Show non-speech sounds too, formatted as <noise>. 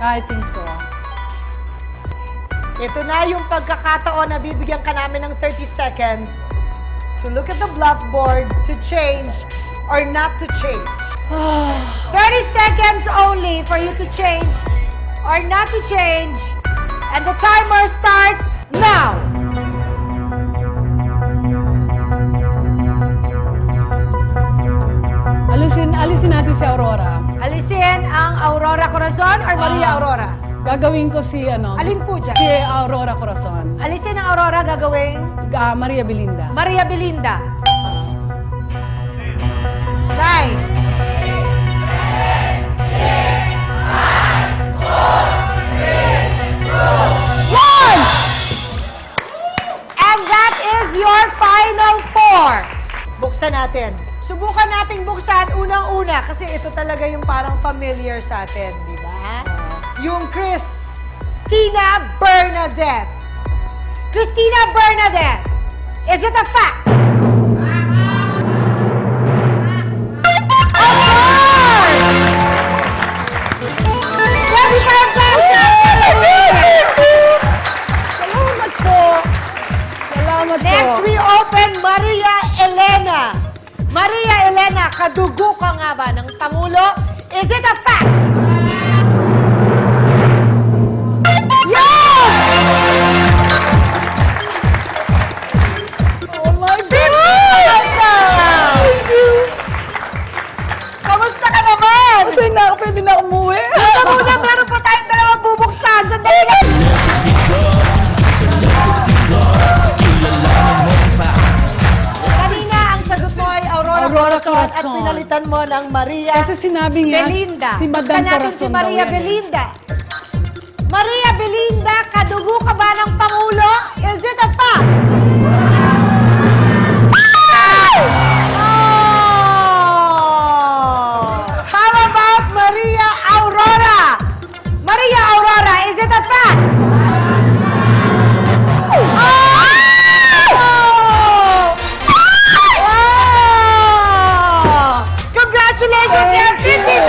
I think so. Ito na yung pagkakataon na bibigyan ka namin ng 30 seconds to look at the bluff board to change or not to change. <sighs> 30 seconds only for you to change or not to change. And the timer starts now. Natin si Aurora. Alisin ang Aurora Corazon or Maria Ah. Aurora? Gagawin ko si ano? Alin po dyan? Si Aurora Corazon. Alisin ang Aurora gagawing Ah, Maria Belinda. Maria Belinda. Buksan natin. Subukan nating buksan unang-una kasi ito talaga yung parang familiar sa atin, di ba? Yung Christina Bernadette. Christina Bernadette, is it a fact? Maria Elena, kadugo ka nga ba ng Pangulo? Is it a fact? Yes! Oh my Awesome! Kamusta ka naman? Kasi na, pwede na umuwi. Ito muna, meron pa tayong dalawang bubuksan. Sandali lang. Corazon, at pinalitan mo ng Maria Kasi sinabi niya, Belinda. si Madam Buksan Corazon si Maria. Belinda. Maria Belinda, kadugo ka ba ng Pangulo? Is it a fact? Congratulations, everything!